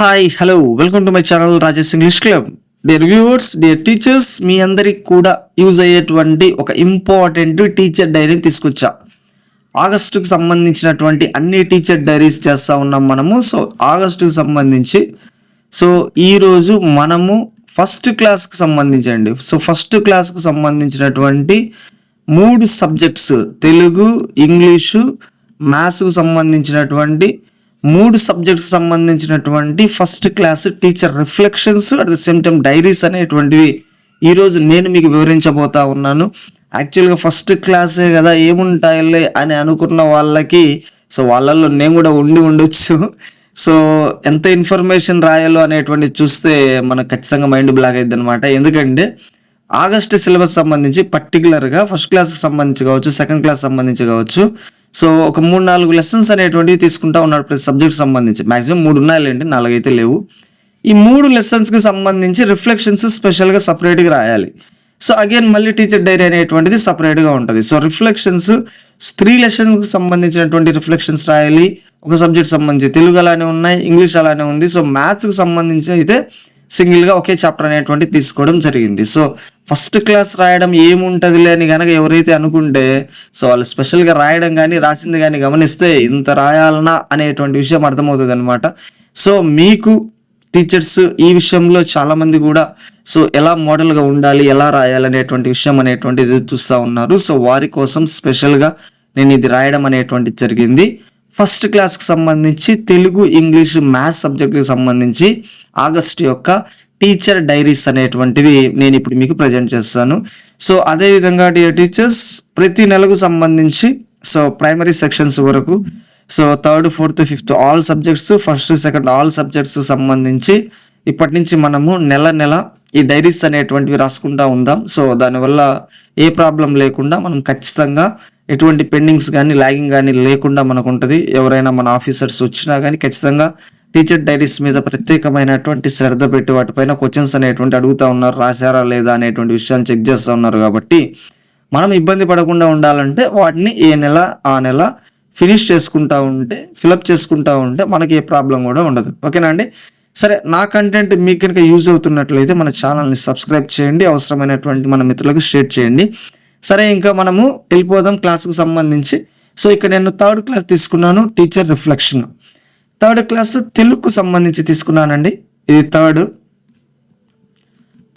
Hi hello welcome to my channel Rajesh English club dear viewers dear teachers మీ అందరికి కూడా use అయ్యేటువంటి ఒక important teacher డైరీని తీసుకొచ్చా. ఆగస్టుకు సంబంధించినటువంటి అన్ని టీచర్ డైరీస్ చేస్తూ ఉన్నాం మనము. సో ఆగస్టుకు సంబంధించి సో ఈరోజు మనము ఫస్ట్ క్లాస్కి సంబంధించండి. సో ఫస్ట్ క్లాస్కి సంబంధించినటువంటి మూడు సబ్జెక్ట్స్ తెలుగు ఇంగ్లీషు మ్యాథ్స్కు సంబంధించినటువంటి మూడు సబ్జెక్ట్స్ సంబంధించినటువంటి first class teacher reflections at the same time diaries అనేటువంటివి ఈరోజు నేను మీకు వివరించబోతా ఉన్నాను. యాక్చువల్గా ఫస్ట్ క్లాసే కదా ఏముంటాయిలే అని అనుకున్న వాళ్ళకి సో వాళ్ళల్లో నేను కూడా ఉండి ఉండొచ్చు. సో ఎంత ఇన్ఫర్మేషన్ రాయాలో అనేటువంటి చూస్తే మనకు ఖచ్చితంగా మైండ్ బ్లాక్ అయింది అనమాట ఎందుకంటే ఆగస్ట్ సిలబస్ సంబంధించి పర్టికులర్గా ఫస్ట్ క్లాస్కి సంబంధించి కావచ్చు సెకండ్ క్లాస్ సంబంధించి కావచ్చు సో ఒక మూడు నాలుగు లెసన్స్ అనేటువంటివి తీసుకుంటా ఉన్నాడు ప్రతి సబ్జెక్ట్ సంబంధించి. మాక్సిమం మూడు ఉన్నాయిలేండి నాలుగు అయితే లేవు. ఈ మూడు లెసన్స్కి సంబంధించి రిఫ్లెక్షన్స్ స్పెషల్గా సపరేట్గా రాయాలి. సో అగైన్ మళ్ళీ టీచర్ డైరీ అనేటువంటిది సపరేట్గా ఉంటుంది. సో రిఫ్లెక్షన్స్ త్రీ లెసన్స్కి సంబంధించినటువంటి రిఫ్లెక్షన్స్ రాయాలి. ఒక సబ్జెక్ట్ సంబంధించి తెలుగు అలానే ఉన్నాయి ఇంగ్లీష్ అలానే ఉంది. సో మ్యాథ్స్కి సంబంధించి అయితే సింగిల్గా ఒకే చాప్టర్ అనేటువంటి తీసుకోవడం జరిగింది. సో ఫస్ట్ క్లాస్ రాయడం ఏముంటుందిలే అని కనుక ఎవరైతే అనుకుంటే సో వాళ్ళు స్పెషల్గా రాయడం కానీ రాసింది కానీ గమనిస్తే ఇంత రాయాలనా అనేటువంటి విషయం అర్థమవుతుంది అనమాట సో మీకు టీచర్స్ ఈ విషయంలో చాలామంది కూడా సో ఎలా మోడల్గా ఉండాలి ఎలా రాయాలి అనేటువంటి విషయం అనేటువంటిది చూస్తూ ఉన్నారు. సో వారి కోసం స్పెషల్గా నేను ఇది రాయడం అనేటువంటిది జరిగింది. ఫస్ట్ క్లాస్కి సంబంధించి తెలుగు ఇంగ్లీష్ మ్యాథ్స్ సబ్జెక్టుకి సంబంధించి ఆగస్ట్ యొక్క టీచర్ డైరీస్ అనేటువంటివి నేను ఇప్పుడు మీకు ప్రజెంట్ చేస్తాను. సో అదేవిధంగా డియర్ టీచర్స్ ప్రతి నెలకు సంబంధించి సో ప్రైమరీ సెక్షన్స్ వరకు so third fourth fifth all subjects first second all subjects సంబంధించి ఇప్పటి నుంచి మనము నెల నెల ఈ డైరీస్ అనేటువంటివి రాసుకుంటా ఉందాం. సో దానివల్ల ఏ ప్రాబ్లం లేకుండా మనం ఖచ్చితంగా ఎటువంటి పెండింగ్స్ కానీ లాగింగ్ కానీ లేకుండా మనకు ఉంటుంది ఎవరైనా మన ఆఫీసర్స్ వచ్చినా కానీ ఖచ్చితంగా టీచర్ డైరీస్ మీద ప్రత్యేకమైనటువంటి శ్రద్ధ పెట్టి వాటిపైన క్వశ్చన్స్ అనేటువంటి అడుగుతా ఉన్నారు రాశారా లేదా అనేటువంటి విషయాన్ని చెక్ చేస్తూ ఉన్నారు కాబట్టి మనం ఇబ్బంది పడకుండా ఉండాలంటే వాటిని ఏ నెల ఆ నెల ఫినిష్ చేసుకుంటా ఉంటే ఫిలప్ చేసుకుంటా ఉంటే మనకి ఏ ప్రాబ్లం కూడా ఉండదు. ఓకేనా అండి? సరే నా కంటెంట్ మీకు కనుక యూజ్ అవుతున్నట్లయితే మన ఛానల్ని సబ్స్క్రైబ్ చేయండి. అవసరమైనటువంటి మన మిత్రులకు షేర్ చేయండి. సరే ఇంకా మనము వెళ్ళిపోదాం క్లాస్కు సంబంధించి. సో ఇక్కడ నేను థర్డ్ క్లాస్ తీసుకున్నాను టీచర్ రిఫ్లెక్షన్. థర్డ్ క్లాస్ తెలుగుకు సంబంధించి తీసుకున్నానండి. ఇది థర్డ్.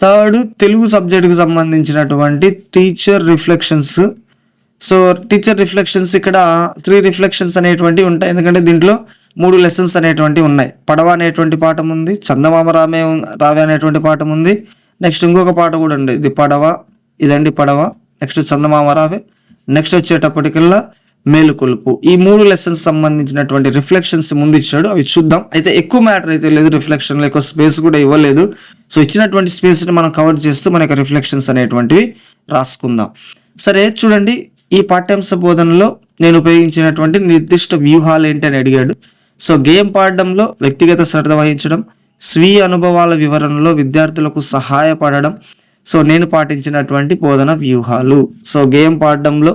థర్డ్ తెలుగు సబ్జెక్టుకు సంబంధించినటువంటి teacher reflections. So teacher reflections ఇక్కడ త్రీ రిఫ్లెక్షన్స్ అనేటువంటివి ఉంటాయి. ఎందుకంటే దీంట్లో మూడు లెసన్స్ అనేటువంటివి ఉన్నాయి. పడవ అనేటువంటి పాఠం ఉంది చందమామ రామే రావే అనేటువంటి పాఠం ఉంది. నెక్స్ట్ ఇంకొక పాట కూడా ఉంది. ఇది పడవ ఇదండి పడవ. నెక్స్ట్ చందమామ రావే నెక్స్ట్ వచ్చేటప్పటికల్లా మేలుకొలుపు. ఈ మూడు లెసన్స్ సంబంధించినటువంటి రిఫ్లెక్షన్స్ ముందు ఇచ్చాడు. అవి చూద్దాం. అయితే ఎక్కువ మ్యాటర్ అయితే లేదు రిఫ్లెక్షన్ ఎక్కువ స్పేస్ కూడా ఇవ్వలేదు. సో ఇచ్చినటువంటి స్పేస్ని మనం కవర్ చేస్తూ మన యొక్క రిఫ్లెక్షన్స్ అనేటువంటివి రాసుకుందాం. సరే చూడండి. ఈ పాఠ్యాంశ బోధనలో నేను ఉపయోగించినటువంటి నిర్దిష్ట వ్యూహాలు ఏంటి అని అడిగాడు. సో గేమ్ పాడడంలో వ్యక్తిగత శ్రద్ధ వహించడం స్వీయ అనుభవాల వివరణలో విద్యార్థులకు సహాయపడడం సో నేను పాటించినటువంటి బోధన వ్యూహాలు. సో గేమ్ పాడడంలో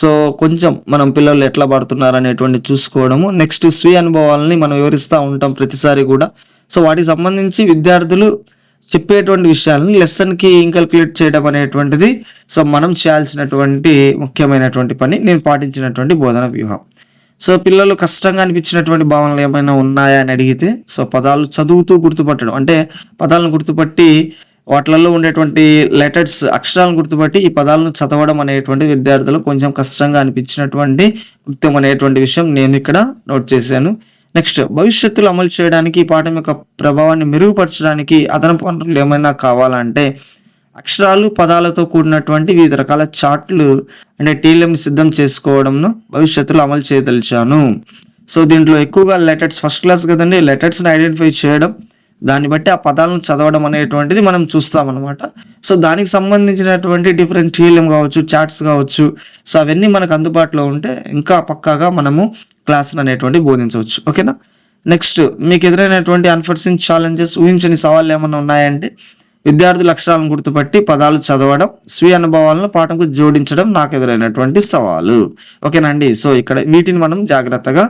సో కొంచెం మనం పిల్లలు ఎట్లా పడుతున్నారు అనేటువంటి చూసుకోవడము. నెక్స్ట్ స్వీయ అనుభవాలని మనం వివరిస్తూ ఉంటాం ప్రతిసారి కూడా. సో వాటికి సంబంధించి విద్యార్థులు చెప్పేటువంటి విషయాలను లెసన్కి ఇంకల్క్యులేట్ చేయడం అనేటువంటిది సో మనం చేయాల్సినటువంటి ముఖ్యమైనటువంటి పని నేను పాటించినటువంటి బోధన వ్యూహం. సో పిల్లలు కష్టంగా అనిపించినటువంటి భావనలు ఏమైనా ఉన్నాయా అని అడిగితే సో పదాలు చదువుతూ గుర్తుపట్టడం అంటే పదాలను గుర్తుపట్టి వాటిలలో ఉండేటువంటి లెటర్స్ అక్షరాలను గుర్తుపట్టి ఈ పదాలను చదవడం అనేటువంటి విద్యార్థులు కొంచెం కష్టంగా అనిపించినటువంటి కృత్యం అనేటువంటి విషయం నేను ఇక్కడ నోట్ చేశాను. నెక్స్ట్ భవిష్యత్తులో అమలు చేయడానికి ఈ పాఠం యొక్క ప్రభావాన్ని మెరుగుపరచడానికి అదనపు వనరులు ఏమైనా కావాలంటే అక్షరాలు పదాలతో కూడినటువంటి వివిధ రకాల చార్ట్లు అంటే టీఎంని సిద్ధం చేసుకోవడంను భవిష్యత్తులో అమలు చేయదలిచాను. సో దీంట్లో ఎక్కువగా లెటర్స్ ఫస్ట్ క్లాస్ కదండి లెటర్స్ని ఐడెంటిఫై చేయడం దాన్ని బట్టి ఆ పదాలను చదవడం అనేటువంటిది మనం చూస్తామన్నమాట. సో దానికి సంబంధించినటువంటి డిఫరెంట్ టీఎల్ఎం కావచ్చు చాట్స్ కావచ్చు సో అవన్నీ మనకు అందుబాటులో ఉంటే ఇంకా పక్కాగా మనము క్లాస్ అనేటువంటి బోధించవచ్చు. ఓకేనా? నెక్స్ట్ మీకు ఎదురైనటువంటి అన్ఫర్సిన్ ఛాలెంజెస్ ఊహించని సవాళ్ళు ఏమైనా ఉన్నాయంటే విద్యార్థుల అక్షరాలను గుర్తుపట్టి పదాలు చదవడం స్వీయ అనుభవాలను పాఠంకు జోడించడం నాకు ఎదురైనటువంటి సవాలు. ఓకేనండి సో ఇక్కడ వీటిని మనం జాగ్రత్తగా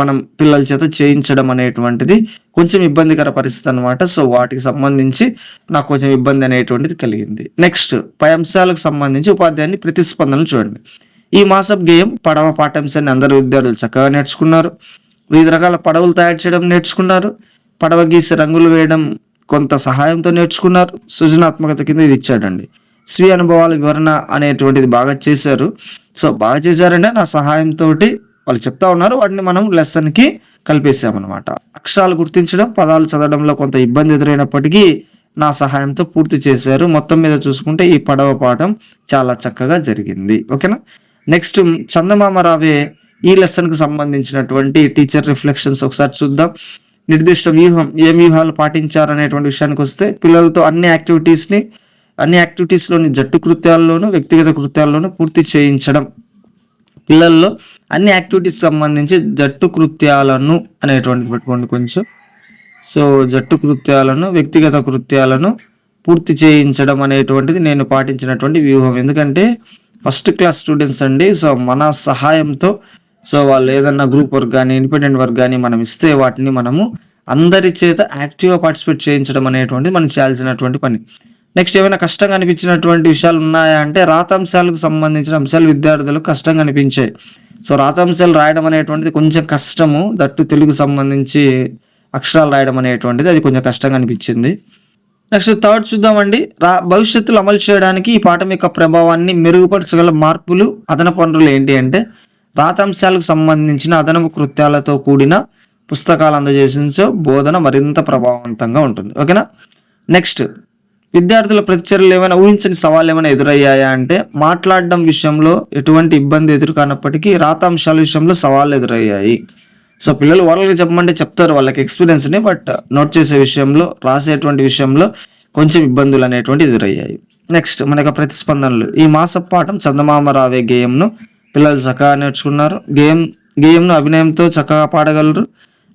మనం పిల్లల చేత చేయించడం అనేటువంటిది కొంచెం ఇబ్బందికర పరిస్థితి అనమాట సో వాటికి సంబంధించి నాకు కొంచెం ఇబ్బంది అనేటువంటిది కలిగింది. నెక్స్ట్ పై అంశాలకు సంబంధించి ఉపాధ్యాయుని ప్రతిస్పందనలు చూడండి. ఈ మాసం గేయం పడవ పాఠ్యాంశాన్ని అందరు విద్యార్థులు చక్కగా నేర్చుకున్నారు. వివిధ రకాల పడవలు తయారు చేయడం నేర్చుకున్నారు. పడవ గీసి రంగులు వేయడం కొంత సహాయంతో నేర్చుకున్నారు. సృజనాత్మకత కింద ఇది ఇచ్చాడండి. స్వీయ అనుభవాల వివరణ అనేటువంటిది బాగా చేశారు. సో బాగా చేశారంటే నా సహాయంతో వాళ్ళు చెప్తా ఉన్నారు. వాటిని మనం లెసన్కి కలిపేసామన్నమాట. అక్షరాలు గుర్తించడం పదాలు చదవడంలో కొంత ఇబ్బంది ఎదురైనప్పటికీ నా సహాయంతో పూర్తి చేశారు. మొత్తం మీద చూసుకుంటే ఈ పడవ పాఠం చాలా చక్కగా జరిగింది. ఓకేనా? నెక్స్ట్ చందమామ రావే ఈ లెసన్కి సంబంధించినటువంటి టీచర్ రిఫ్లెక్షన్స్ ఒకసారి చూద్దాం. నిర్దిష్ట వ్యూహం ఏ వ్యూహాలు పాటించారనేటువంటి విషయానికి వస్తే పిల్లలతో అన్ని యాక్టివిటీస్ని అన్ని యాక్టివిటీస్లోని జట్టు కృత్యాల్లోనూ వ్యక్తిగత కృత్యాల్లోనూ పూర్తి చేయించడం పిల్లల్లో అన్ని యాక్టివిటీస్ సంబంధించి జట్టు కృత్యాలను అనేటువంటి పెట్టుకోండి కొంచెం. సో జట్టు కృత్యాలను వ్యక్తిగత కృత్యాలను పూర్తి చేయించడం అనేటువంటిది నేను పాటించినటువంటి వ్యూహం. ఎందుకంటే ఫస్ట్ క్లాస్ స్టూడెంట్స్ అండి సో మన సహాయంతో సో వాళ్ళు ఏదన్నా గ్రూప్ వర్క్ కానీ ఇండిపెండెంట్ వర్క్ కానీ మనం ఇస్తే వాటిని మనము అందరి చేత యాక్టివ్గా పార్టిసిపేట్ చేయించడం అనేటువంటిది మనం చేయాల్సినటువంటి పని. నెక్స్ట్ ఏమైనా కష్టంగా అనిపించినటువంటి విషయాలు ఉన్నాయా అంటే రాతాంశాలకు సంబంధించిన అంశాలు విద్యార్థులకు కష్టంగా అనిపించాయి. సో రాతాంశాలు రాయడం అనేటువంటిది కొంచెం కష్టము. దట్టు తెలుగు సంబంధించి అక్షరాలు రాయడం అనేటువంటిది అది కొంచెం కష్టంగా అనిపించింది. నెక్స్ట్ థర్డ్ చూద్దామండి. రా భవిష్యత్తులో అమలు చేయడానికి ఈ పాఠం యొక్క ప్రభావాన్ని మెరుగుపరచగల మార్పులు అదనపు పనులు ఏంటి అంటే రాతాంశాలకు సంబంధించిన అదనపు కృత్యాలతో కూడిన పుస్తకాలు అందజేసిన బోధన మరింత ప్రభావవంతంగా ఉంటుంది. ఓకేనా? నెక్స్ట్ విద్యార్థుల ప్రతిచర్యలు ఏమైనా ఊహించని సవాళ్ళు ఏమైనా ఎదురయ్యాయా అంటే మాట్లాడడం విషయంలో ఎటువంటి ఇబ్బంది ఎదురు కానప్పటికీ రాతాంశాల విషయంలో సవాళ్ళు ఎదురయ్యాయి. సో పిల్లలు ఓరల్గా చెప్పమంటే చెప్తారు వాళ్ళకి ఎక్స్పీరియన్స్ని బట్ నోట్ చేసే విషయంలో రాసేటువంటి విషయంలో కొంచెం ఇబ్బందులు అనేటువంటి ఎదురయ్యాయి. నెక్స్ట్ మన యొక్క ప్రతిస్పందనలు. ఈ మాస పాఠం చందమామ రావే గేయంను పిల్లలు చక్కగా నేర్చుకున్నారు. గేయం గేయంను అభినయంతో చక్కగా పాడగలరు.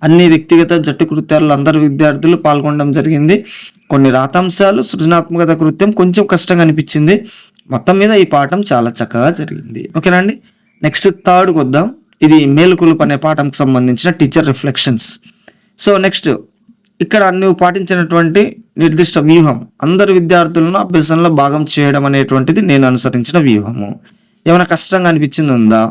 అన్ని వ్యక్తిగత జట్టు కృత్యాల్లో అందరు విద్యార్థులు పాల్గొనడం జరిగింది. కొన్ని రాతాంశాలు సృజనాత్మకత కృత్యం కొంచెం కష్టంగా అనిపించింది. మొత్తం మీద ఈ పాఠం చాలా చక్కగా జరిగింది. ఓకేనా అండి? నెక్స్ట్ థర్డ్కి వద్దాం ఇది మేలుకొలుపు అనే పాఠంకి సంబంధించిన టీచర్ రిఫ్లెక్షన్స్. సో నెక్స్ట్ ఇక్కడ నువ్వు పాటించినటువంటి నిర్దిష్ట వ్యూహం. అందరు విద్యార్థులను అభ్యసనలో భాగం చేయడం అనేటువంటిది నేను అనుసరించిన వ్యూహము. ఏమైనా కష్టంగా అనిపించింది ఉందా?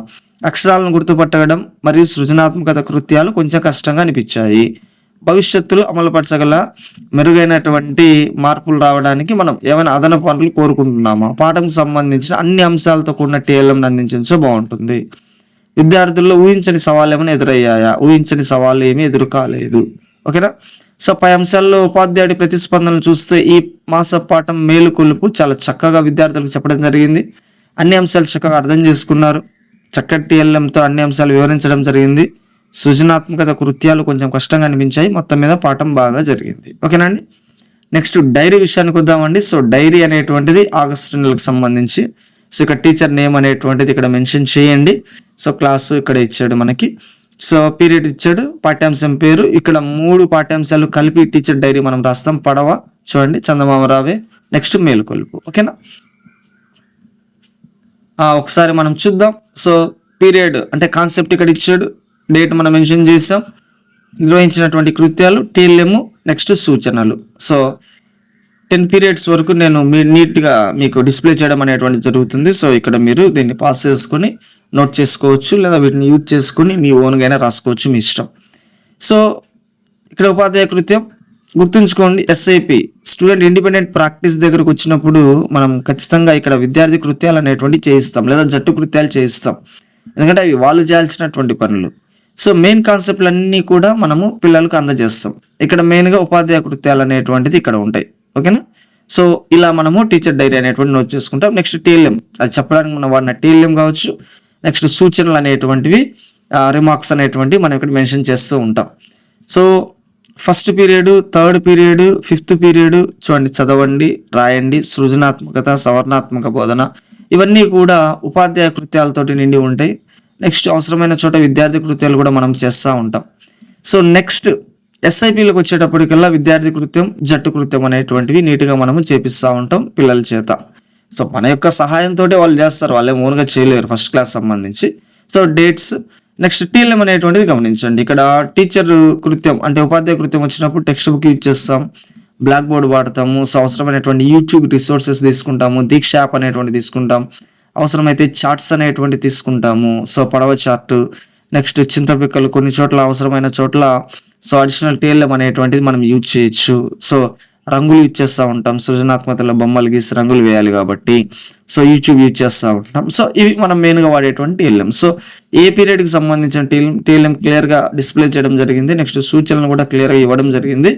అక్షరాలను గుర్తుపట్టడం మరియు సృజనాత్మకత కృత్యాలు కొంచెం కష్టంగా అనిపించాయి. భవిష్యత్తులో అమలుపరచగల మెరుగైనటువంటి మార్పులు రావడానికి మనం ఏమైనా అదనపు పనులు కోరుకుంటున్నామా? పాఠంకి సంబంధించిన అన్ని అంశాలతో కూడిన టీఎల్ఎం అందించో బాగుంటుంది. విద్యార్థుల్లో ఊహించని సవాళ్ళు ఏమైనా ఎదురయ్యాయా? ఊహించని సవాళ్ళు ఏమీ ఎదురు కాలేదు ఓకేనా? సో పై అంశాల్లో ఉపాధ్యాయుడి ప్రతిస్పందనలు చూస్తే ఈ మాస పాఠం మేలుకొలుపు చాలా చక్కగా విద్యార్థులకు చెప్పడం జరిగింది. అన్ని అంశాలు చక్కగా అర్థం చేసుకున్నారు. చక్కటి ఎల్లంతో అన్ని అంశాలు వివరించడం జరిగింది. సృజనాత్మకత కృత్యాలు కొంచెం కష్టంగా అనిపించాయి. మొత్తం మీద పాఠం బాగా జరిగింది. ఓకేనండి? నెక్స్ట్ డైరీ విషయానికి వద్దామండి. సో డైరీ అనేటువంటిది ఆగస్టు నెలకు సంబంధించి. సో ఇక్కడ టీచర్ నేమ్ అనేటువంటిది ఇక్కడ మెన్షన్ చేయండి. సో క్లాసు ఇక్కడ ఇచ్చాడు మనకి. సో పీరియడ్ ఇచ్చాడు. పాఠ్యాంశం పేరు. ఇక్కడ మూడు పాఠ్యాంశాలు కలిపి టీచర్ డైరీ మనం రాస్తాం. పడవ చూడండి చందమామ రావే. నెక్స్ట్ మేలుకొలుపు. ఓకేనా? ఒకసారి మనం చూద్దాం. సో పీరియడ్ అంటే కాన్సెప్ట్ ఇక్కడ ఇచ్చాడు. డేట్ మనం మెన్షన్ చేసాం. నిర్వహించినటువంటి కృత్యాలు టీఎల్ఎము నెక్స్ట్ సూచనలు. సో టెన్ పీరియడ్స్ వరకు నేను మీ నీట్గా మీకు డిస్ప్లే చేయడం అనేటువంటి జరుగుతుంది. సో ఇక్కడ మీరు దీన్ని పాస్ చేసుకొని నోట్ చేసుకోవచ్చు లేదా వీటిని యూజ్ చేసుకొని మీ ఓన్గా అయినా రాసుకోవచ్చు మీ ఇష్టం. సో ఇక్కడ ఉపాధ్యాయ కృత్యం గుర్తుంచుకోండి ఎస్ఐపి స్టూడెంట్ ఇండిపెండెంట్ ప్రాక్టీస్ దగ్గరకు వచ్చినప్పుడు మనం ఖచ్చితంగా ఇక్కడ విద్యార్థి కృత్యాలు అనేటువంటి చేయిస్తాం లేదా జట్టు కృత్యాలు చేయిస్తాం. ఎందుకంటే అవి వాళ్ళు చేయాల్సినటువంటి పనులు. సో మెయిన్ కాన్సెప్ట్లు అన్నీ కూడా మనము పిల్లలకు అందజేస్తాం. ఇక్కడ మెయిన్గా ఉపాధ్యాయ కృత్యాలు అనేటువంటిది ఇక్కడ ఉంటాయి. ఓకేనా? సో ఇలా మనము టీచర్ డైరీ అనేటువంటి నోట్ చేసుకుంటాం. నెక్స్ట్ టీఎల్ఎం అది చెప్పడానికి మనం వాడిన టీఎల్ఎం కావచ్చు. నెక్స్ట్ సూచనలు అనేటువంటివి రిమార్క్స్ అనేటువంటివి మనం ఇక్కడ మెన్షన్ చేస్తూ ఉంటాం. So first period third period fifth period చూడండి చదవండి రాయండి. సృజనాత్మకత సవర్ణాత్మక బోధన ఇవన్నీ కూడా ఉపాధ్యాయ కృత్యాలతోటి నిండి ఉంటాయి. నెక్స్ట్ అవసరమైన చోట విద్యార్థి కృత్యాలు కూడా మనం చేస్తూ ఉంటాం. సో నెక్స్ట్ ఎస్ఐపిలకు వచ్చేటప్పటికల్లా విద్యార్థి కృత్యం జట్టు కృత్యం అనేటువంటివి నీట్గా మనము చేపిస్తూ ఉంటాం పిల్లల చేత. సో మన యొక్క సహాయంతో వాళ్ళు చేస్తారు వాళ్ళే ఓన్గా చేయలేరు ఫస్ట్ క్లాస్ సంబంధించి. సో డేట్స్ నెక్స్ట్ టీఎల్ఎం అనేటువంటిది గమనించండి. ఇక్కడ టీచర్ కృత్యం అంటే ఉపాధ్యాయ కృత్యం వచ్చినప్పుడు టెక్స్ట్ బుక్ యూజ్ చేస్తాం. బ్లాక్ బోర్డ్ వాడతాము. సో అవసరమైనటువంటి యూట్యూబ్ రిసోర్సెస్ తీసుకుంటాము. దీక్ష యాప్ అనేటువంటి తీసుకుంటాం. అవసరమైతే చార్ట్స్ అనేటువంటి తీసుకుంటాము. సో పడవ చార్ట్ నెక్స్ట్ చింతపిక్కలు కొన్ని చోట్ల అవసరమైన చోట్ల. సో అడిషనల్ టీఎల్ఎం అనేటువంటిది మనం యూజ్ చేయొచ్చు. సో రంగులు యూజ్ చేస్తూ ఉంటాం. సృజనాత్మకతలో బొమ్మలు గీసి రంగులు వేయాలి కాబట్టి. సో యూట్యూబ్ యూజ్ చేస్తూ ఉంటాం సో ఇవి మనం మెయిన్గా వాడేటువంటి టీఎల్ఎం సో ఏ పీరియడ్కి సంబంధించిన టీఎల్ఎం టీఎల్ఎం క్లియర్గా డిస్ప్లే చేయడం జరిగింది? నెక్స్ట్ సూచనలు కూడా క్లియర్గా ఇవ్వడం జరిగింది.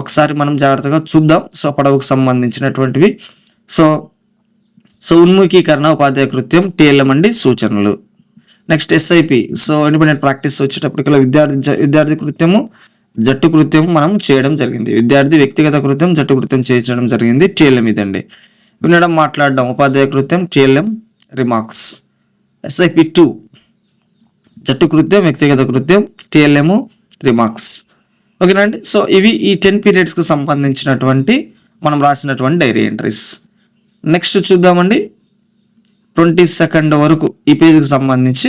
ఒకసారి మనం జాగ్రత్తగా చూద్దాం. సో పడవకు సంబంధించినటువంటివి. సో సో ఉన్ముఖీకరణ ఉపాధ్యాయ కృత్యం టీఎల్ఎం అండి సూచనలు. Next SIP so independent practice వచ్చేటప్పటికల్లా విద్యార్థి విద్యార్థి కృత్యము జట్టు కృత్యం మనం చేయడం జరిగింది. విద్యార్థి వ్యక్తిగత కృత్యం జట్టు కృత్యం చేయించడం జరిగింది టీఎల్ఎం ఇదండి. వినడం మాట్లాడడం ఉపాధ్యాయ కృత్యం టీఎల్ఎం రిమార్క్స్ ఎస్ఐపి టూ జట్టు కృత్యం వ్యక్తిగత కృత్యం టీఎల్ఎం రిమార్క్స్ ఓకేనండి సో ఇవి ఈ టెన్ పీరియడ్స్కి సంబంధించినటువంటి మనం రాసినటువంటి డైరీ ఎంట్రీస్ నెక్స్ట్ చూద్దామండి. ట్వంటీ సెకండ్ వరకు ఈ పేజ్కి సంబంధించి.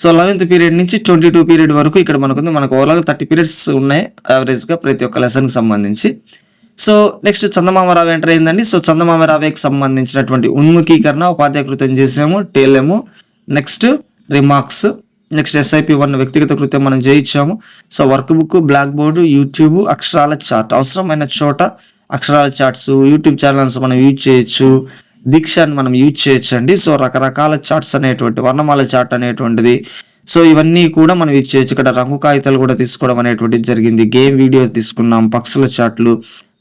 సో లెవెన్త్ పీరియడ్ నుంచి ట్వంటీ టూ పీరియడ్ వరకు ఇక్కడ మనకు ఉంది మనకు ఓవరాల్ థర్టీ పీరియడ్స్ ఉన్నాయి యావరేజ్గా ప్రతి ఒక్క లెసన్కి సంబంధించి. సో నెక్స్ట్ చందమామరావు ఎంటర్ అయిందండి. సో చందమామరావుకి సంబంధించినటువంటి ఉన్ముఖీకరణ ఉపాధ్యాయ కృతం చేసాము టేలేము next remarks next SIP one వ్యక్తిగత కృత్యం మనం చేయించాము. So workbook black board YouTube అక్షరాల చార్ట్. అవసరమైన చోట అక్షరాల చార్ట్స్ యూట్యూబ్ ఛానల్స్ మనం యూజ్ చేయొచ్చు. దీక్షని మనం యూజ్ చేయొచ్చండి. సో రకరకాల చార్ట్స్ అనేటువంటి వర్ణమాల చార్ట్ అనేటువంటిది. సో ఇవన్నీ కూడా మనం యూజ్ చేయొచ్చు. ఇక్కడ రంగు కాగితాలు కూడా తీసుకోవడం అనేటువంటిది జరిగింది. గేమ్ వీడియోస్ తీసుకున్నాం పక్షుల చార్ట్లు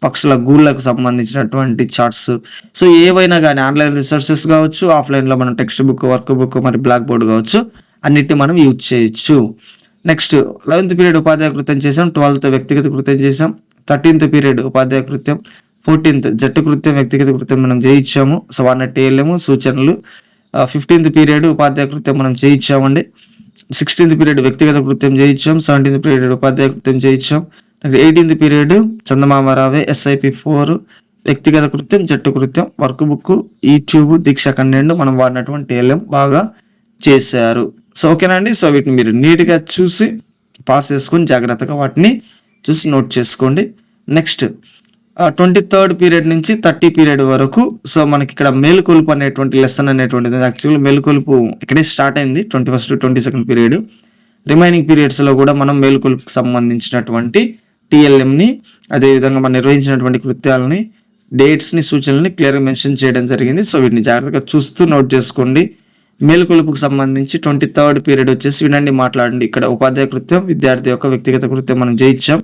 పక్షుల గూళ్ళకు సంబంధించినటువంటి చార్ట్స్ సో ఏవైనా కానీ ఆన్లైన్ రిసోర్సెస్ కావచ్చు ఆఫ్లైన్లో మనం టెక్స్ట్ బుక్ వర్క్ బుక్ మరి బ్లాక్ బోర్డ్ కావచ్చు అన్నిటిని మనం యూజ్ చేయొచ్చు. నెక్స్ట్ లెవెన్త్ పీరియడ్ ఉపాధ్యాయ కృత్యం చేసాం ట్వెల్త్ వ్యక్తిగత కృత్యం చేసాం థర్టీన్త్ పీరియడ్ ఉపాధ్యాయ కృత్యం ఫోర్టీన్త్ జట్టు కృత్యం వ్యక్తిగత కృత్యం మనం చేయించాము. సో వాడిన టీఎల్ఎము సూచనలు. ఫిఫ్టీన్త్ పీరియడ్ ఉపాధ్యాయ కృత్యం మనం చేయించామండి. సిక్స్టీన్త్ పీరియడ్ వ్యక్తిగత కృత్యం చేయించాం సెవెంటీన్త్ పీరియడ్ ఉపాధ్యాయ కృత్యం చేయించాం. ఎయిటీన్త్ పీరియడ్ చందమామ రావే ఎస్ఐపి ఫోర్ వ్యక్తిగత కృత్యం జట్టు కృత్యం వర్క్ బుక్ యూట్యూబ్ దీక్ష కన్నెండు మనం వాడినటువంటి ఎల్ఎం బాగా చేశారు. సో ఓకేనా అండి సో వీటిని మీరు నీట్గా చూసి పాస్ చేసుకొని జాగ్రత్తగా వాటిని చూసి నోట్ చేసుకోండి. నెక్స్ట్ ట్వంటీ థర్డ్ పీరియడ్ నుంచి థర్టీ పీరియడ్ వరకు సో మనకి ఇక్కడ మేలుకొలుపు అనేటువంటి లెసన్ అనేటువంటిది యాక్చువల్లీ మేలుకొలుపు ఇక్కడే స్టార్ట్ అయింది twenty first twenty second period remaining పీరియడ్స్లో కూడా మనం మేలుకొలుపుకి సంబంధించినటువంటి టీఎల్ఎంని అదేవిధంగా మనం నిర్వహించినటువంటి కృత్యాలని డేట్స్ని సూచనల్ని క్లియర్గా మెన్షన్ చేయడం జరిగింది. సో వీటిని జాగ్రత్తగా చూస్తూ నోట్ చేసుకోండి. మేలుకొలుపుకు సంబంధించి ట్వంటీ థర్డ్ పీరియడ్ వచ్చేసి వినండి మాట్లాడండి. ఇక్కడ ఉపాధ్యాయ కృత్యం విద్యార్థి యొక్క వ్యక్తిగత కృత్యం మనం చేయించాం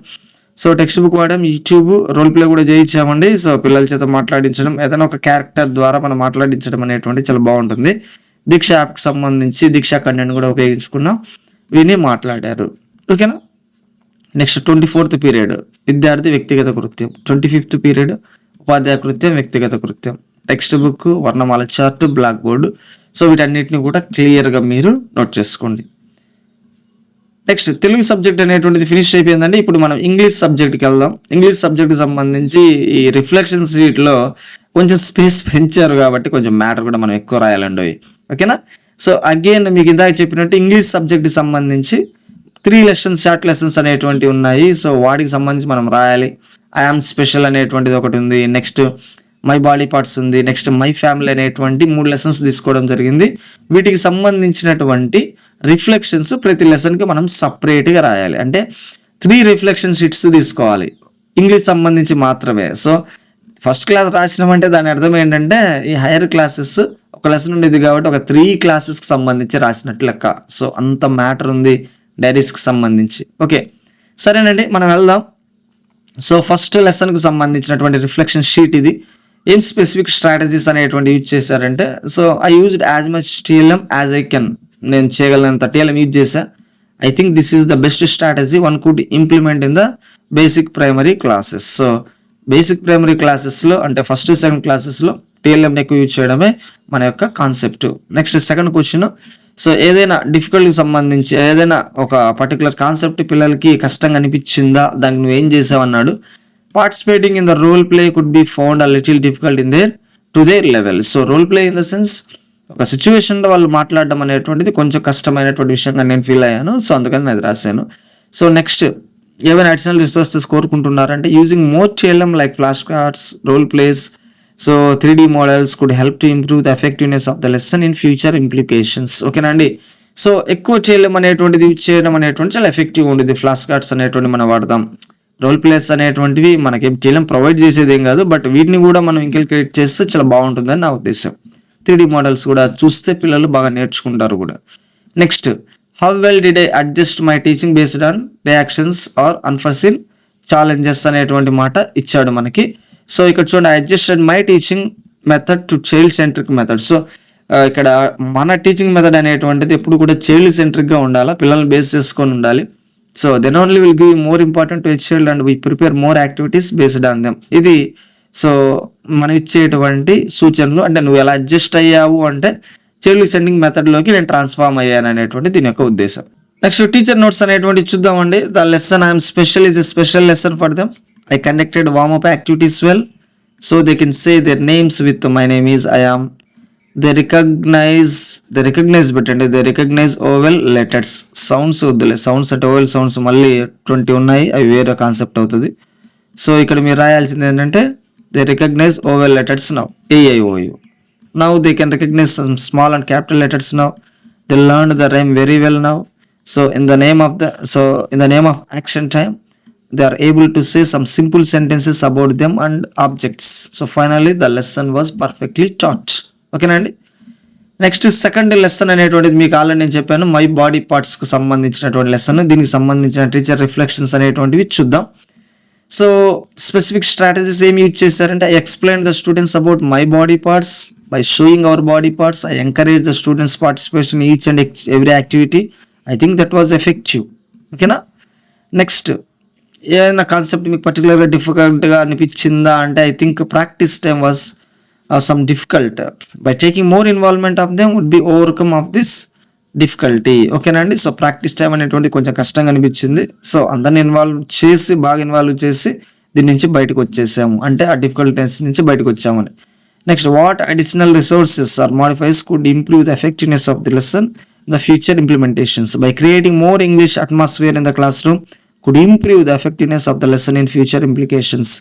సో టెక్స్ట్ బుక్ వాడడం యూట్యూబ్ రోల్ ప్లే కూడా చేయించామండి సో పిల్లల చేత మాట్లాడించడం ఏదైనా ఒక క్యారెక్టర్ ద్వారా మనం మాట్లాడించడం అనేటువంటి చాలా బాగుంటుంది. దీక్ష యాప్కి సంబంధించి దీక్ష కంటెంట్ కూడా ఉపయోగించుకున్నాం. విని మాట్లాడారు. ఓకేనా? నెక్స్ట్ ట్వంటీ ఫోర్త్ పీరియడ్ విద్యార్థి వ్యక్తిగత కృత్యం. ట్వంటీ ఫిఫ్త్ పీరియడ్ ఉపాధ్యాయ కృత్యం వ్యక్తిగత కృత్యం. టెక్స్ట్ బుక్ వర్ణమాల చార్ట్ బ్లాక్ బోర్డు సో వీటన్నిటిని కూడా క్లియర్గా మీరు నోట్ చేసుకోండి. నెక్స్ట్ తెలుగు సబ్జెక్ట్ అనేటువంటిది ఫినిష్ అయిపోయిందండి. ఇప్పుడు మనం ఇంగ్లీష్ సబ్జెక్ట్కి వెళ్దాం. ఇంగ్లీష్ సబ్జెక్ట్కి సంబంధించి ఈ రిఫ్లెక్షన్ సీట్లో కొంచెం స్పేస్ పెంచారు కాబట్టి కొంచెం మ్యాటర్ కూడా మనం ఎక్కువ రాయాలండి. ఓకేనా సో అగైన్ మీకు ఇందాక చెప్పినట్టు ఇంగ్లీష్ సబ్జెక్ట్కి సంబంధించి త్రీ లెసన్స్ షార్ట్ లెసన్స్ అనేటువంటివి ఉన్నాయి. సో వాటికి సంబంధించి మనం రాయాలి. ఐఆమ్ స్పెషల్ అనేటువంటిది ఒకటి ఉంది. నెక్స్ట్ మై బాడీ పార్ట్స్ ఉంది. నెక్స్ట్ మై ఫ్యామిలీ అనేటువంటి మూడు లెసన్స్ తీసుకోవడం జరిగింది. వీటికి సంబంధించినటువంటి రిఫ్లెక్షన్స్ ప్రతి లెసన్కి మనం సపరేట్గా రాయాలి. అంటే త్రీ రిఫ్లెక్షన్ షీట్స్ తీసుకోవాలి. ఇంగ్లీష్ సంబంధించి మాత్రమే. సో ఫస్ట్ క్లాస్ రాసినామంటే దాని అర్థం ఏంటంటే ఈ హైయర్ క్లాసెస్ ఒక లెసన్ ఉండేది కాబట్టి ఒక త్రీ క్లాసెస్కి సంబంధించి రాసినట్లు లెక్క. సో అంత మ్యాటర్ ఉంది. డైరీస్కి సంబంధించి. ఓకే సరేనండి మనం వెళ్దాం. సో ఫస్ట్ లెసన్కి సంబంధించినటువంటి రిఫ్లెక్షన్ షీట్ ఇది. ఏం స్పెసిఫిక్ స్ట్రాటజీస్ అనేటువంటి యూజ్ చేశారంటే so I used as much TLM as I can నేను చేయగలిగినంత టీఎల్ఎం యూజ్ చేశా. I think this is the best strategy one could implement in the basic primary classes so basic primary క్లాసెస్లో అంటే first second క్లాసెస్లో TLM ఎక్కువ use చేయడమే మన యొక్క concept next second question so ఏదైనా డిఫికల్ట్కి సంబంధించి ఏదైనా ఒక పర్టికులర్ కాన్సెప్ట్ పిల్లలకి కష్టంగా అనిపించిందా దానికి నువ్వు ఏం చేసావు participating in the role play could be found a little difficult in their to their level so role play in the sense ఒక సిచ్యువేషన్లో వాళ్ళు మాట్లాడడం అనేటువంటిది కొంచెం కష్టమైనటువంటి విషయంగా నేను ఫీల్ అయ్యాను. సో అందుకని నేను అది రాశాను. సో నెక్స్ట్ ఏమైనా అడిషనల్ రిసోర్సెస్ కోరుకుంటున్నారంటే యూజింగ్ మోర్ చేయడం like flash cards role plays so three D models could help to improve the effectiveness of the lesson in future implications ఓకేనా అండి సో ఎక్కువ చేయలేం అనేటువంటిది చేయడం అనేటువంటి చాలా ఎఫెక్టివ్ ఉండేది. ఫ్లాష్ కార్డ్స్ అనేటువంటి మనం వాడదాం రోల్ ప్లేస్ అనేటువంటివి మనకి చేయలేం ప్రొవైడ్ చేసేది ఏం కాదు బట్ వీటిని కూడా మనం ఇంకల్కేట్ చేస్తే చాలా బాగుంటుందని నా ఉద్దేశం. త్రీ మోడల్స్ కూడా చూస్తే పిల్లలు బాగా నేర్చుకుంటారు కూడా. Next how well did I adjust my teaching based on reactions or unforeseen challenges అనేటువంటి మాట ఇచ్చాడు మనకి. సో ఇక్కడ చూడండి adjusted my teaching method to child centric method so ఇక్కడ మన టీచింగ్ మెథడ్ అనేటువంటిది ఎప్పుడు కూడా చైల్డ్ సెంట్రిక్గా ఉండాలి? పిల్లల్ని బేస్ చేసుకొని ఉండాలి. So then only will give more important to child and we prepare more activities based on them ఇది సో మనం ఇచ్చేటువంటి సూచనలు. అంటే నువ్వు ఎలా అడ్జస్ట్ అయ్యావు అంటే చైల్డ్ సెండింగ్ మెథడ్లోకి నేను ట్రాన్స్ఫార్మ్ అయ్యాను అనేటువంటి దీని యొక్క ఉద్దేశం. నెక్స్ట్ టీచర్ నోట్స్ అనేటువంటి చూద్దామండి. The lesson I'm special is a special lesson for them I conducted warm up activities well so they can say their names with my name is I am they recognise they recognise పెట్టండి they recognise vowel letters sounds వద్దులే. Sounds అంటే vowel sounds మళ్ళీ twenty ఉన్నాయి. అవి వేరే concept అవుతుంది. So ఇక్కడ మీరు రాయాల్సింది ఏంటంటే they recognise vowel letters now A I O U now they can recognise some small and capital letters now they learn the rhyme very well now so in the name of the so in the name of action time they are able to say some simple sentences about them and objects. So finally the lesson was perfectly taught. ఓకేనండి next second lesson అనేటువంటిది మీకు already నేను చెప్పాను. My body పార్ట్స్కి సంబంధించినటువంటి lesson దీనికి సంబంధించిన teacher reflections అనేటువంటివి చూద్దాం. సో స్పెసిఫిక్ స్ట్రాటజీస్ ఏమి యూజ్ చేశారంటే I explain the students about my body parts by showing our body parts I encourage the students participation each and every activity I think that was effective ఓకేనా next ఏదైనా concept మీకు పర్టికులర్గా డిఫికల్ట్గా అనిపించిందా అంటే I think practice time was some difficult by taking more involvement of them would be overcome of this difficulty ఓకేనా అండి? So practice time అనేటువంటి కొంచెం కష్టంగా అనిపించింది. సో అందరిని ఇన్వాల్వ్ చేసి బాగా ఇన్వాల్వ్ చేసి దీని నుంచి బయటకు వచ్చేసాము. అంటే ఆ డిఫికల్టీస్ నుంచి బయటకు వచ్చామని. Next what additional resources or modifies could improve the effectiveness of the lesson the future implementations. By creating more English atmosphere in the classroom could improve effectiveness of of the lesson in future implications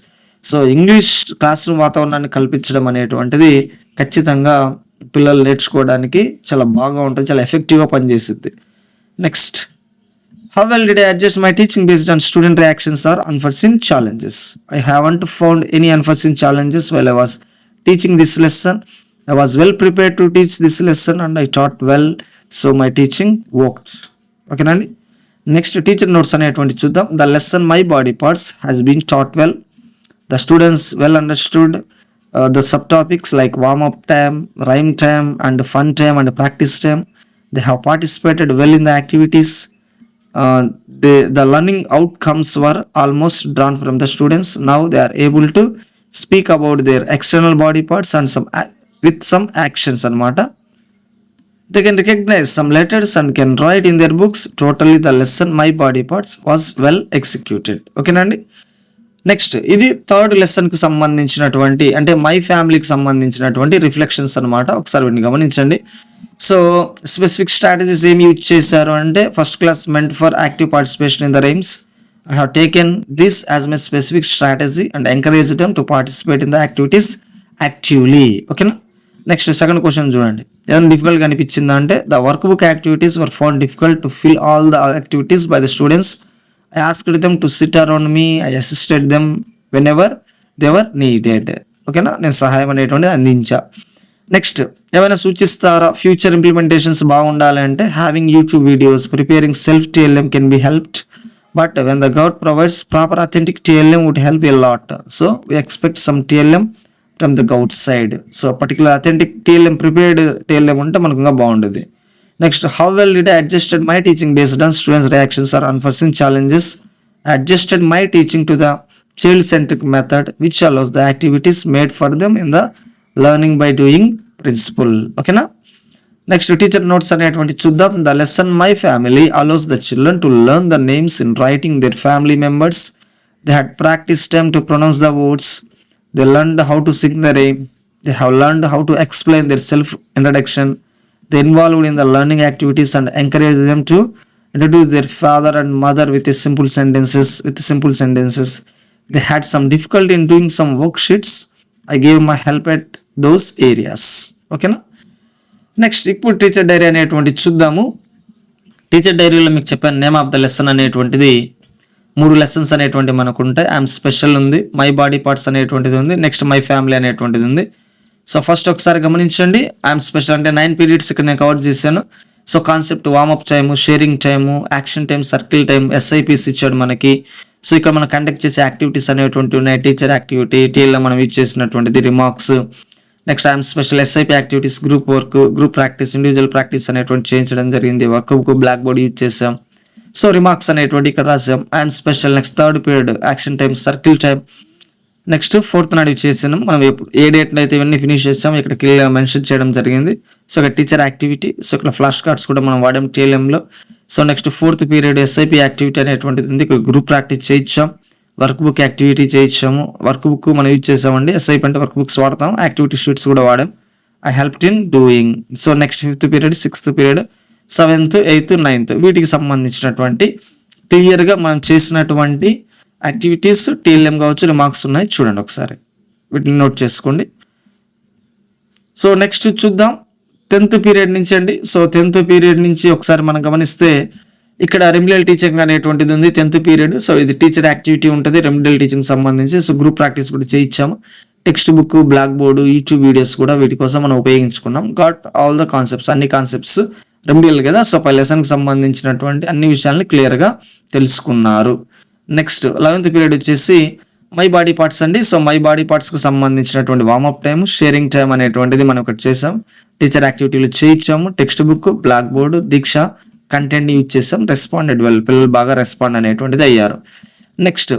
so English classroom వాతావరణాన్ని కల్పించడం అనేటువంటిది ఖచ్చితంగా పిల్లలు నేర్చుకోవడానికి చాలా బాగా ఉంటుంది చాలా ఎఫెక్టివ్గా పనిచేస్తుంది next how well did I adjust my teaching based on student reactions or unforeseen challenges I haven't found any unforeseen challenges well I was teaching this lesson I was well prepare to teach this lesson and I taught well so my teaching worked ఓకేనండి next teacher notes అనేటువంటి చూద్దాం. The lesson my body parts has been taught well the students well understood the subtopics like warm up time rhyme time and fun time and practice time they have participated well in the activities they the learning outcomes were almost drawn from the students now they are able to speak about their external body parts and some with some actions అనమాట they can recognize some letters and can write in their books. Totally the lesson my body parts was well executed. ఓకేనండి next ఇది third లెసన్కి సంబంధించినటువంటి అంటే my ఫ్యామిలీకి సంబంధించినటువంటి reflections అనమాట ఒకసారి వీటిని గమనించండి. సో స్పెసిఫిక్ స్ట్రాటజీస్ ఏమి యూజ్ చేశారు అంటే first class meant for active participation in the rhymes I have taken this as my specific strategy and encourage them to participate in the activities actively ఓకేనా next second question చూడండి. ఏదైనా difficult అనిపించిందా అంటే the workbook activities were found difficult to fill all the activities by the students I asked them to sit around me I assisted them whenever they were needed ఓకేనా నేను సహాయం అనేటువంటిది అందించా. Next ఏమైనా సూచిస్తారా? Future implementations బాగుండాలి అంటే having YouTube videos preparing self TLM can be helped but when the govt provides proper authentic TLM would help a lot so we expect some TLM from the govt side so particular authentic TLM prepared TLM ఉంటే మనకు ఇంకా బాగుంటుంది next how well did adjusted my teaching based on students reactions or unforeseen challenges adjusted my teaching to the child centric method which allows the activities made for them in the learning by doing principle ఓకేనా next teacher notes అనేటువంటి చూద్దాం. The lesson my family allows the children to learn the names in writing their family members they had practice time to pronounce the words they learn how to sing the rhyme they have learned how to explain their self introduction they involved in the learning activities and encourage them to introduce their father and mother with a simple sentences with simple sentences they had some difficulty in doing some worksheets i gave my help at those areas ఓకేనా next ఇప్పుడు teacher diary అనేటువంటి చూద్దాము టీచర్ డైరీలో మీకు చెప్పాను name of the lesson అనేటువంటిది మూడు లెసన్స్ అనేటువంటి మనకు ఉంటాయి ఐఎమ్ స్పెషల్ ఉంది. మై బాడీ పార్ట్స్ అనేటువంటిది ఉంది. నెక్స్ట్ మై ఫ్యామిలీ అనేటువంటిది ఉంది. సో ఫస్ట్ ఒకసారి గమనించండి. ఐఎమ్ స్పెషల్ అంటే నైన్ పీరియడ్స్ ఇక్కడ నేను కవర్ చేశాను. So concept warmup time sharing time action time circle time SIPs ఇచ్చాడు మనకి. సో ఇక్కడ మనం కండక్ట్ చేసే యాక్టివిటీస్ అనేటువంటి ఉన్నాయి. టీచర్ యాక్టివిటీ టీఎల్లో మనం యూజ్ చేసినటువంటిది remarks next I'm special SIP activities group work group practice individual practice అనేటువంటి చేయించడం జరిగింది. వర్క్ బ్లాక్ బోర్డ్ యూజ్ చేసాం సో రిమార్క్స్ అనేటువంటి ఇక్కడ రాసాం and special next third period action time circle time next fourth నాడు చేసినాం. మనం ఏ డేట్లో అయితే ఇవన్నీ ఫినిష్ చేస్తాం ఇక్కడ క్లియర్ మెన్షన్ చేయడం జరిగింది. సో ఇక్కడ టీచర్ యాక్టివిటీ సో ఇక్కడ ఫ్లాష్ కార్డ్స్ కూడా మనం వాడాం టీఎల్ఎంలో so next fourth period SIP activity అనేటువంటిది ఉంది. ఇక్కడ గ్రూప్ ప్రాక్టీస్ చేయించాం. వర్క్ బుక్ యాక్టివిటీ చేయించాము. వర్క్ బుక్ మనం యూజ్ చేసామండి. ఎస్ఐపి అంటే వర్క్ బుక్స్ వాడతాం. యాక్టివిటీ షీట్స్ కూడా వాడాం. I help in doing so next fifth period sixth period seventh eighth ninth వీటికి సంబంధించినటువంటి క్లియర్గా మనం చేసినటువంటి యాక్టివిటీస్ టీఎల్ఎం కావచ్చు రిమార్క్స్ ఉన్నాయి. చూడండి ఒకసారి. వీటిని నోట్ చేసుకోండి. సో నెక్స్ట్ చూద్దాం. టెన్త్ పీరియడ్ నుంచి అండి. సో టెన్త్ పీరియడ్ నుంచి ఒకసారి మనం గమనిస్తే ఇక్కడ రెమిడియల్ టీచింగ్ అనేటువంటిది ఉంది. టెన్త్ పీరియడ్ సో ఇది టీచర్ యాక్టివిటీ ఉంటుంది. రెమిడియల్ టీచింగ్ సంబంధించి. సో గ్రూప్ ప్రాక్టీస్ కూడా చేయించాము. Text book black board YouTube videos కూడా వీటి కోసం మనం ఉపయోగించుకున్నాం. గాట్ ఆల్ ద కాన్సెప్ట్స్ అన్ని కాన్సెప్ట్స్ రెమిడియల్ కదా? సో పై లెసన్కి సంబంధించినటువంటి అన్ని విషయాల్ని క్లియర్గా తెలుసుకున్నారు. నెక్స్ట్ లెవెంత్ పీరియడ్ వచ్చేసి మై బాడీ పార్ట్స్ అండి. సో మై బాడీ పార్ట్స్కి సంబంధించినటువంటి వార్మప్ టైం షేరింగ్ టైం అనేటువంటిది మనం ఒకటి చేసాం. టీచర్ యాక్టివిటీలు చేయించాము. Text book black board Diksha content use చేసాం. రెస్పాండెడ్ వెల్ పిల్లలు బాగా రెస్పాండ్ అనేటువంటిది అయ్యారు. నెక్స్ట్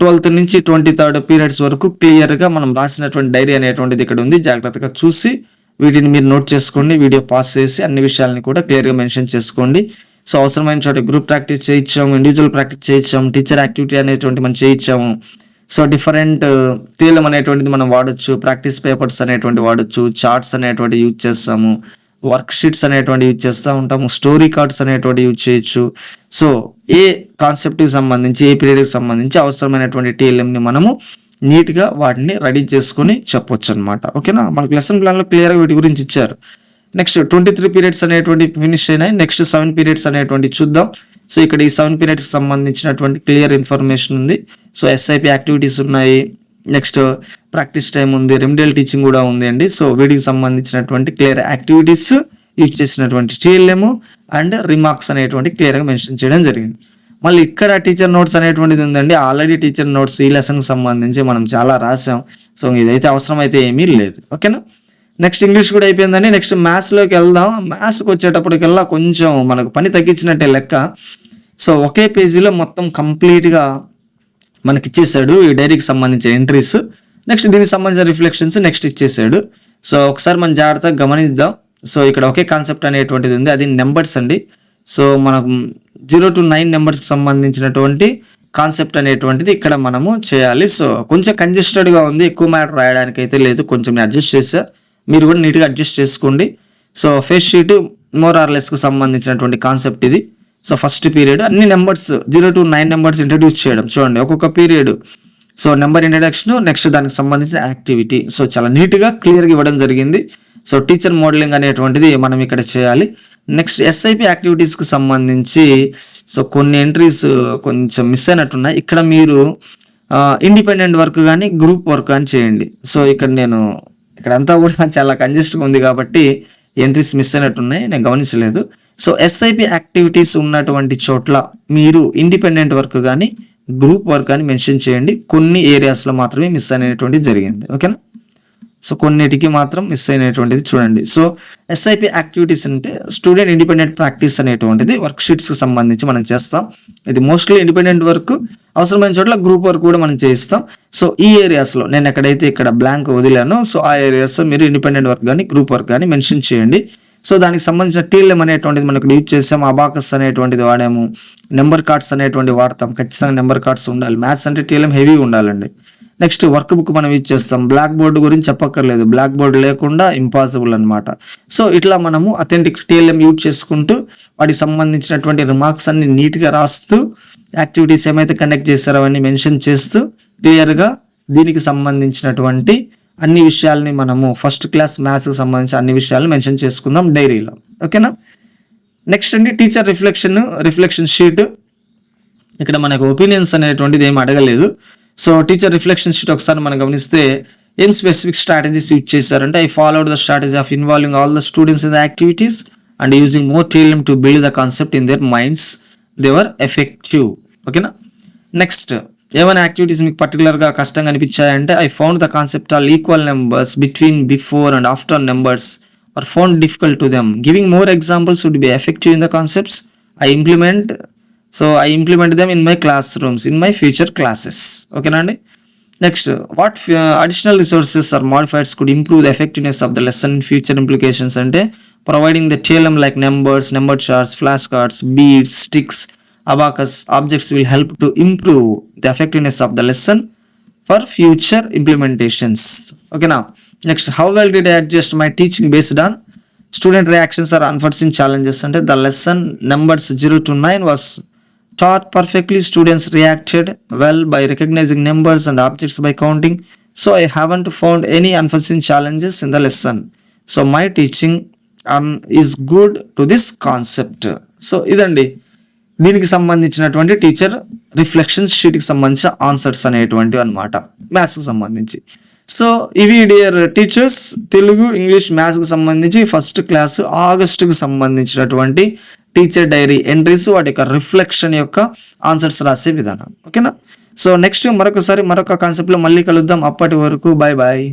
ట్వెల్త్ నుంచి ట్వంటీ థర్డ్ పీరియడ్స్ వరకు క్లియర్గా మనం రాసినటువంటి డైరీ అనేటువంటిది ఇక్కడ ఉంది. జాగ్రత్తగా చూసి వీటిని మీరు నోట్ చేసుకోండి వీడియో పాస్ చేసి అన్ని విషయాలని కూడా క్లియర్గా మెన్షన్ చేసుకోండి. సో అవసరమైన చోట గ్రూప్ ప్రాక్టీస్ చేయించాము ఇండివిజువల్ ప్రాక్టీస్ చేయించాము టీచర్ యాక్టివిటీ అనేటువంటి మనం చేయించాము. సో డిఫరెంట్ క్రియలం uh, అనేటువంటిది మనం వాడొచ్చు ప్రాక్టీస్ పేపర్స్ అనేటువంటి వాడొచ్చు చార్ట్స్ అనేటువంటి యూజ్ చేస్తాము వర్క్ షీట్స్ అనేటువంటి యూజ్ చేస్తూ ఉంటాము స్టోరీ కార్డ్స్ అనేటువంటి యూజ్ చేయొచ్చు. సో ఏ కాన్సెప్ట్కి సంబంధించి ఏ పీరియడ్కి సంబంధించి అవసరమైనటువంటి టీఎల్ఎంని మనము నీట్గా వాటిని రెడీ చేసుకొని చెప్పొచ్చు అనమాట ఓకేనా? మనకు లెసన్ ప్లాన్లో క్లియర్గా వీటి గురించి ఇచ్చారు. నెక్స్ట్ ట్వంటీ త్రీ పీరియడ్స్ అనేటువంటి ఫినిష్ అయినాయి. నెక్స్ట్ సెవెన్ పీరియడ్స్ అనేటువంటి చూద్దాం. సో ఇక్కడ ఈ సెవెన్ పీరియడ్స్ సంబంధించినటువంటి క్లియర్ ఇన్ఫర్మేషన్ ఉంది. సో ఎస్ఐపి యాక్టివిటీస్ ఉన్నాయి. నెక్స్ట్ ప్రాక్టీస్ టైం ఉంది. రెమిడియల్ టీచింగ్ కూడా ఉంది అండి. సో వీటికి సంబంధించినటువంటి క్లియర్ యాక్టివిటీస్ యూజ్ చేసినటువంటి టీఎల్ఎం అండ్ రిమార్క్స్ అనేటువంటి క్లియర్గా మెన్షన్ చేయడం జరిగింది. మళ్ళీ ఇక్కడ టీచర్ నోట్స్ అనేటువంటిది ఉందండి. ఆల్రెడీ టీచర్ నోట్స్ ఈ లెసన్కి సంబంధించి మనం చాలా రాసాం సో ఇదైతే అవసరం అయితే ఏమీ లేదు. ఓకేనా నెక్స్ట్ ఇంగ్లీష్ కూడా అయిపోయిందండి. నెక్స్ట్ మ్యాథ్స్లోకి వెళ్దాం. మ్యాథ్స్కి వచ్చేటప్పటికల్లా కొంచెం మనకు పని తగ్గించినట్టే లెక్క. సో ఒకే పేజీలో మొత్తం కంప్లీట్గా మనకి ఇచ్చేసాడు. ఈ డైరీకి సంబంధించిన ఎంట్రీస్ నెక్స్ట్ దీనికి సంబంధించిన రిఫ్లెక్షన్స్ నెక్స్ట్ ఇచ్చేసాడు. సో ఒకసారి మనం జాగ్రత్తగా గమనిద్దాం. సో ఇక్కడ ఒకే కాన్సెప్ట్ అనేటువంటిది ఉంది. అది నెంబర్స్ అండి. సో మనకు జీరో టు నైన్ నెంబర్స్కి సంబంధించినటువంటి కాన్సెప్ట్ అనేటువంటిది ఇక్కడ మనము చేయాలి. సో కొంచెం కంజెస్టెడ్గా ఉంది ఎక్కువ మ్యాటర్ రాయడానికి అయితే లేదు. కొంచెం నేను అడ్జస్ట్ చేసా మీరు కూడా నీట్గా అడ్జస్ట్ చేసుకోండి. సో ఫేస్ షీట్ మోర్ ఆర్లెస్కి సంబంధించినటువంటి కాన్సెప్ట్ ఇది. సో ఫస్ట్ పీరియడ్ అన్ని numbers zero to nine numbers introduce చేయడం. చూడండి ఒక్కొక్క period so number introduction next దానికి సంబంధించిన యాక్టివిటీ సో చాలా నీట్గా క్లియర్గా ఇవ్వడం జరిగింది. సో టీచర్ మోడలింగ్ అనేటువంటిది మనం ఇక్కడ చేయాలి. నెక్స్ట్ ఎస్ఐపి యాక్టివిటీస్కి సంబంధించి సో కొన్ని ఎంట్రీస్ కొంచెం మిస్ అయినట్టున్నాయి. ఇక్కడ మీరు ఇండిపెండెంట్ వర్క్ కానీ గ్రూప్ వర్క్ కానీ చేయండి. సో ఇక్కడ నేను ఇక్కడ అంతా కూడా చాలా కంజెస్ట్గా ఉంది కాబట్టి ఎంట్రీస్ మిస్ అయినట్టున్నాయి. నేను గమనించలేదు. సో ఎస్ఐపి యాక్టివిటీస్ ఉన్నటువంటి చోట్ల మీరు ఇండిపెండెంట్ వర్క్ కానీ గ్రూప్ వర్క్ కానీ మెన్షన్ చేయండి. కొన్ని ఏరియాస్లో మాత్రమే మిస్ అనేటువంటి జరిగింది. ఓకేనా? సో కొన్నిటికి మాత్రం మిస్ అయినటువంటిది చూడండి. సో ఎస్ఐపి యాక్టివిటీస్ అంటే స్టూడెంట్ ఇండిపెండెంట్ ప్రాక్టీస్ అనేటువంటిది వర్క్ షీట్స్కి సంబంధించి మనం చేస్తాం. ఇది మోస్ట్లీ ఇండిపెండెంట్ వర్క్ అవసరమైన చోట్ల గ్రూప్ వర్క్ కూడా మనం చేయిస్తాం. సో ఈ ఏరియాస్లో నేను ఎక్కడైతే ఇక్కడ బ్లాంక్ వదిలానో సో ఆ ఏరియాస్లో మీరు ఇండిపెండెంట్ వర్క్ కానీ గ్రూప్ వర్క్ కానీ మెన్షన్ చేయండి. సో దానికి సంబంధించిన టీఎల్ఎం అనేటువంటిది మనకు యూజ్ చేసాం అబాకస్ అనేటువంటిది వాడాము. నెంబర్ కార్డ్స్ అనేటువంటి వాడతాం. ఖచ్చితంగా నెంబర్ కార్డ్స్ ఉండాలి. మ్యాథ్స్ అంటే టీఎల్ఎం హెవీ ఉండాలండి. నెక్స్ట్ వర్క్ బుక్ మనం యూజ్ చేస్తాం. బ్లాక్ బోర్డ్ గురించి చెప్పక్కర్లేదు. బ్లాక్ బోర్డ్ లేకుండా ఇంపాసిబుల్ అనమాట సో ఇట్లా మనము అథెంటిక్ టీఎల్ఎం యూజ్ చేసుకుంటూ వాటికి సంబంధించినటువంటి రిమార్క్స్ అన్ని నీట్గా రాస్తూ యాక్టివిటీస్ ఏమైతే కండక్ట్ చేస్తారో అవన్నీ మెన్షన్ చేస్తూ క్లియర్గా దీనికి సంబంధించినటువంటి అన్ని విషయాల్ని మనము ఫస్ట్ క్లాస్ మ్యాథ్స్కి సంబంధించి అన్ని విషయాలను మెన్షన్ చేసుకుందాం డైరీలో. ఓకేనా? నెక్స్ట్ అండి టీచర్ రిఫ్లెక్షన్ రిఫ్లెక్షన్ షీట్. ఇక్కడ మనకు ఒపీనియన్స్ అనేటువంటిది ఏం అడగలేదు. సో టీచర్ రిఫ్లెక్షన్ షీట్ ఒకసారి మనం గమనిస్తే ఏం స్పెసిఫిక్ స్ట్రాటజీస్ యూజ్ చేశారంటే I followed the strategy of involving all the students in the activities and using more TLM to build the concept in their minds they were effective ఓకేనా next ఏమైనా activities మీకు పర్టికులర్గా కష్టంగా అనిపించాయంటే I found the concept all equal numbers between before and after numbers are found difficult to them giving more examples would be effective in the concepts I implement so I implement them in my class rooms in my future classes ఓకేనా అండి next what additional resources or modifieds could improve the effectiveness of the lesson future implications అంటే providing the TLM like numbers number charts flash cards beads sticks abacus objects will help to improve the effectiveness of the lesson for future implementations ఓకేనా next how well did I adjust my teaching based on student reactions or unforeseen challenges అంటే the lesson numbers zero to nine was taught perfectly students reacted well by recognizing numbers and objects by counting so i haven't found any unforeseen challenges in the lesson so my teaching um, is good to this concept so ఇదండి దీనికి సంబంధించినటువంటి teacher reflections షీట్కి సంబంధించిన answers అనేటువంటివి అనమాట మ్యాథ్స్కి సంబంధించి so ఇవి dear teachers Telugu English మ్యాథ్స్కి సంబంధించి ఫస్ట్ క్లాస్ ఆగస్టుకి సంబంధించినటువంటి టీచర్ డైరీ ఎంట్రీస్ వాటి యొక్క రిఫ్లెక్షన్ యొక్క ఆన్సర్స్ రాసే విధానం. ఓకేనా సో నెక్స్ట్ మరొకసారి మరొక కాన్సెప్ట్లో మళ్ళీ కలుద్దాం. అప్పటి వరకు బాయ్ బాయ్